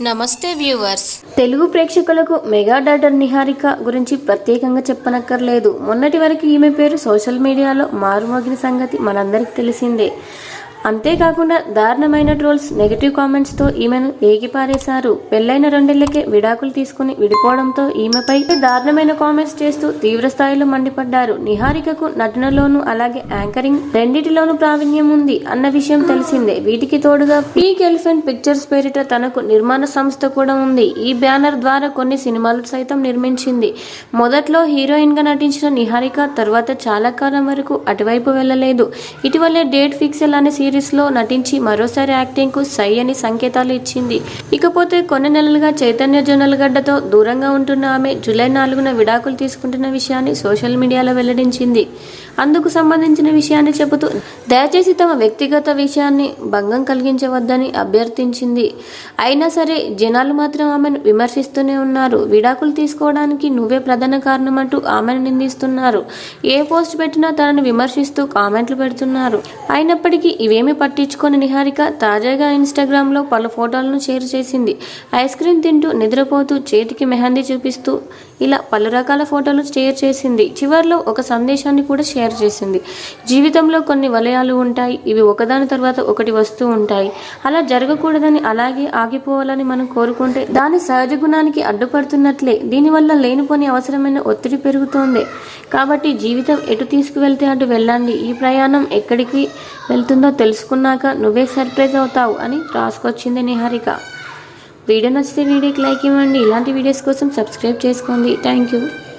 నమస్తే వ్యూవర్స్. తెలుగు ప్రేక్షకులకు mega daughter Niharika గురించి ప్రత్యేకంగా చెప్పనక్కర్లేదు. మొన్నటి వరకు ఈమె పేరు సోషల్ మీడియాలో మారుమోగిన సంగతి మనందరికీ తెలిసిందే. అంతేకాకుండా దారుణమైన ట్రోల్స్ నెగిటివ్ కామెంట్స్తో ఈమెను ఏగిపారేశారు. పెళ్ళైన రెండేళ్ళకే విడాకులు తీసుకుని విడిపోవడంతో ఈమెపై దారుణమైన కామెంట్స్ చేస్తూ తీవ్ర స్థాయిలో మండిపడ్డారు. నిహారికకు నటనలోనూ అలాగే యాంకరింగ్ రెండిటిలోనూ ప్రావీణ్యం ఉంది అన్న విషయం తెలిసిందే. వీటికి తోడుగా పీక్ ఎలిఫెంట్ పిక్చర్స్ పేరిట తనకు నిర్మాణ సంస్థ కూడా ఉంది. ఈ బ్యానర్ ద్వారా కొన్ని సినిమాలు సైతం నిర్మించింది. మొదట్లో హీరోయిన్గా నటించిన నిహారిక తర్వాత చాలా కాలం వరకు అటువైపు వెళ్ళలేదు. ఇటీవలే డేట్ ఫిక్సెల్ అనే సీరియల్ సిరీస్లో నటించి మరోసారి యాక్టింగ్కు సై అని సంకేతాలు ఇచ్చింది. ఇకపోతే కొన్ని నెలలుగా చైతన్య జొన్నలగడ్డతో దూరంగా ఉంటున్న ఆమె జూలై నాలుగున విడాకులు తీసుకుంటున్న విషయాన్ని సోషల్ మీడియాలో వెల్లడించింది. అందుకు సంబంధించిన విషయాన్ని చెబుతూ దయచేసి తమ వ్యక్తిగత విషయాన్ని భంగం కలిగించవద్దని అభ్యర్థించింది. అయినా సరే జనాలు మాత్రం ఆమెను విమర్శిస్తూనే ఉన్నారు. విడాకులు తీసుకోవడానికి నువ్వే ప్రధాన కారణం అంటూ ఆమెను నిందిస్తున్నారు. ఏ పోస్ట్ పెట్టినా తనను విమర్శిస్తూ కామెంట్లు పెడుతున్నారు. అయినప్పటికీ ఏమి పట్టించుకొని నిహారిక తాజాగా ఇన్స్టాగ్రామ్లో పలు ఫోటోలను షేర్ చేసింది. ఐస్ క్రీమ్ తింటూ నిద్రపోతూ చేతికి మెహందీ చూపిస్తూ ఇలా పలు రకాల ఫోటోలు షేర్ చేసింది. చివర్లో ఒక సందేశాన్ని కూడా షేర్ చేసింది. జీవితంలో కొన్ని వలయాలు ఉంటాయి. ఇవి ఒకదాని తర్వాత ఒకటి వస్తూ ఉంటాయి. అలా జరగకూడదని అలాగే ఆగిపోవాలని మనం కోరుకుంటే దాని సహజ గుణానికి అడ్డుపడుతున్నట్లే. దీనివల్ల లేనిపోని అవసరమైన ఒత్తిడి పెరుగుతోంది. కాబట్టి జీవితం ఎటు తీసుకువెళ్తే అటు వెళ్ళండి. ఈ ప్రయాణం ఎక్కడికి వెళ్తుందో తెలుసుకున్నాక నువ్వే సర్ప్రైజ్ అవుతావు అని రాసుకొచ్చింది నిహారిక. వీడియో నచ్చితే వీడియోకి లైక్ ఇవ్వండి. ఇలాంటి వీడియోస్ కోసం సబ్స్క్రైబ్ చేసుకోండి. Thank you